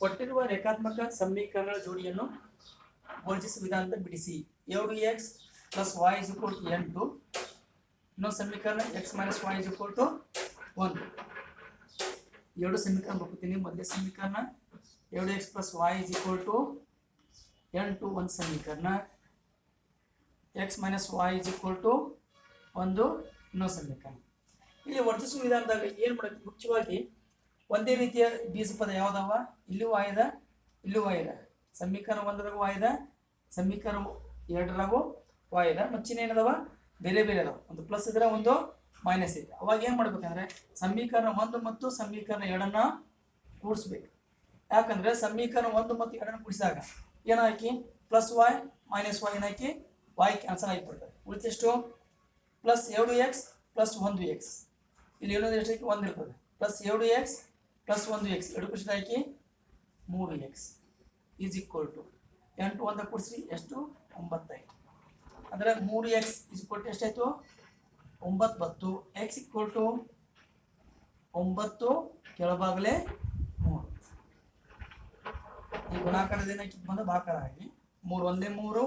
ಕೊಟ್ಟಿರುವ ರೇಖಾತ್ಮಕ ಸಮೀಕರಣ ಜೋಡಿಯನ್ನು ವರ್ಜಿಸುವ ವಿಧಾನದ ಬಿಡಿಸಿ ಎರಡು x plus y is equal to ಎಂಟು ಇನ್ನೊಂದು ಸಮೀಕರಣ x minus y is equal to one ಎರಡು ಸಮೀಕರಣ ಬರ್ಕೋತೀನಿ ಮೊದಲೇ ಸಮೀಕರಣ. ಎರಡು x plus y is equal to ಎಂಟು ಒಂದು ಸಮೀಕರಣ. X minus y is equal to ಒಂದು, ಇನ್ನೊಂದು ಸಮೀಕರಣ. ಇಲ್ಲಿ ವರ್ತಿಸುವ ವಿಧಾನದಾಗ ಏನು ಮಾಡಬೇಕು? ಮುಖ್ಯವಾಗಿ ಒಂದೇ ರೀತಿಯ ಬೀಜ ಪದ ಯಾವ್ದವ ಇಲ್ಲೂ ಆಯ್ದ ಇಲ್ಲೂ ವಾಯ್ದ ಸಮೀಕರಣ ಒಂದರಾಗೂ ವಾಯ್ದ ಸಮೀಕರಣ ಎರಡರಾಗೂ ವಾಯ್ದ ಮತ್ತು ಚಿನ್ನ ಏನದವ? ಬೇರೆ ಬೇರೆ ಅದಾವ. ಒಂದು ಪ್ಲಸ್ ಇದ್ರೆ ಒಂದು ಮೈನಸ್ ಇದೆ ಅವಾಗ ಏನು ಮಾಡ್ಬೇಕಂದ್ರೆ ಸಮೀಕರಣ ಒಂದು ಮತ್ತು ಸಮೀಕರಣ ಎರಡನ್ನ ಕೂಡಿಸ್ಬೇಕು ಯಾಕಂದ್ರೆ ಸಮೀಕರಣ ಒಂದು ಮತ್ತು ಎರಡನ್ನ ಕೂಡಿಸಿದಾಗ ಏನಾಕಿ? ಪ್ಲಸ್ ವಾಯ್ ಮೈನಸ್ ವಾಯ್ ಏನಾಕಿ? ವಾಯ್ ಕ್ಯಾನ್ಸಲ್ ಆಗಿಬಿಡ್ತದೆ ಉಳಿದೆಷ್ಟು ಪ್ಲಸ್ ಎರಡು ಎಕ್ಸ್ ಪ್ಲಸ್ ಒಂದು ಎಕ್ಸ್ ಇಲ್ಲಿ ಏನೋ ಎಷ್ಟಕ್ಕೆ? ಒಂದು ಇರ್ತದೆ. ಪ್ಲಸ್ ಎರಡು ಎಕ್ಸ್ ಪ್ಲಸ್ ಒಂದು ಎಕ್ಸ್ ಎರಡು ಕ್ವಶನ್ ಹಾಕಿ ಮೂರು ಎಕ್ಸ್ ಈಸ್ ಈಕ್ವಲ್ ಟು ಎಂಟು ಒಂದ ಕುಡಿಸಿ ಎಷ್ಟು? ಒಂಬತ್ತೈದು ಅಂದರೆ ಮೂರು ಎಕ್ಸ್ ಈಸ್ ಕೊಟ್ಟು ಎಷ್ಟಾಯಿತು ಒಂಬತ್ತು ಬತ್ತು ಎಕ್ಸ್ ಈಕ್ವಲ್ ಟು ಒಂಬತ್ತು ಕೆಳಭಾಗಲೇ ಮೂರು. ಈ ಗುಣಾಕಾರದ ಬಂದು? ಭಾಕಾರ ಆಗಿ ಮೂರು ಒಂದೇ ಮೂರು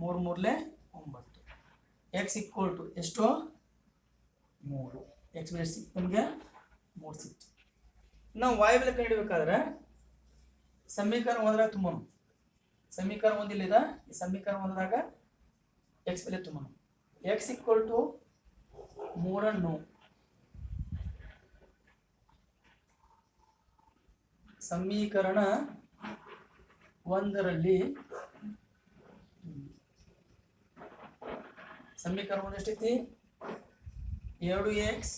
ಮೂರು ಮೂರಲೇ ಒಂಬತ್ತು. ಎಕ್ಸ್ ಈಕ್ವಲ್ ಟು ಎಷ್ಟು? ಮೂರು. ಎಕ್ಸ್ ಸಿಕ್ತು ನಮಗೆ ಮೂರು ಸಿಕ್ತು. ನಾವು ವಾಯು ಬೆಲೆ ಕಂಡುಹಿಡಬೇಕಾದ್ರೆ ಸಮೀಕರಣ ಒಂದರಾಗ ತುಂಬ ಸಮೀಕರಣ ಒಂದಿಲ್ಲಿದ ಈ ಸಮೀಕರಣ ಒಂದರಾಗ ಎಕ್ಸ್ ಬೆಲೆ ತುಂಬ ಎಕ್ಸ್ ಈಕ್ವಲ್ ಟು ಮೂರನ್ನು ಸಮೀಕರಣ ಒಂದರಲ್ಲಿ ಸಮೀಕರಣ ಒಂದು ಎಷ್ಟೈತಿ? ಎರಡು x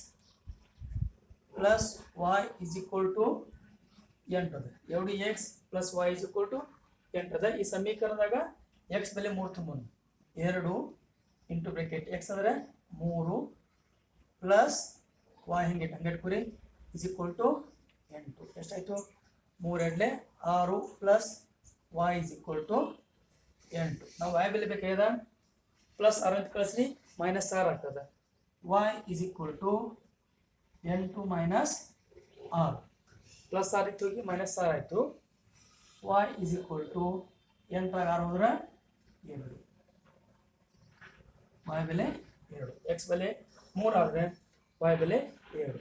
plus y is equal to ಎಂಟು. ಅದ D x plus y is equal to ಎಂಟು. ಅದ ಈ ಸಮೀಕರಣದಾಗ ಎಕ್ಸ್ ಬೆಲೆ ಮೂರು ತುಂಬ ಎರಡು ಇಂಟು ಬ್ರೆಕೆಟ್ ಎಕ್ಸ್ ಅಂದರೆ ಮೂರು ಪ್ಲಸ್ ವಾಯ್ ಹಿಂಗೆ ಹಂಗಿಟ್ಕೊರಿ ಇಸ್ ಈಕ್ವಲ್ ಟು ಎಂಟು. ಎಷ್ಟಾಯಿತು? ಮೂರೆಡ್ಲೆ ಆರು plus y is equal to ಎಂಟು. ನಾವು ವಾಯ್ ಬೆಲೆ ಬೇಕಾಗ್ಯದ ಪ್ಲಸ್ ಆರು ಅಂತ ಕಳಿಸ್ರಿ ಮೈನಸ್ ಆರು ಆಗ್ತದೆ. ವಾಯ್ ಇಸ್ ಈಕ್ವಲ್ ಟು ಎಂಟು ಮೈನಸ್ ಆರು ಪ್ಲಸ್ ಆರ್ ಇತ್ತು ಹೋಗಿ ಮೈನಸ್ ಆರ್ ಆಯಿತು. ವಾಯ್ ಇಸ್ ಈಕ್ವಲ್ ಟು ಎಂಟರಾಗ ಆರು ಹೋದ್ರೆ ಎರಡು. ವಾಯ್ ಬೆಲೆ ಎರಡು. ಎಕ್ಸ್ ಬೆಲೆ ಮೂರು ಆದರೆ ವಾಯ್ ಬೆಲೆ ಎರಡು.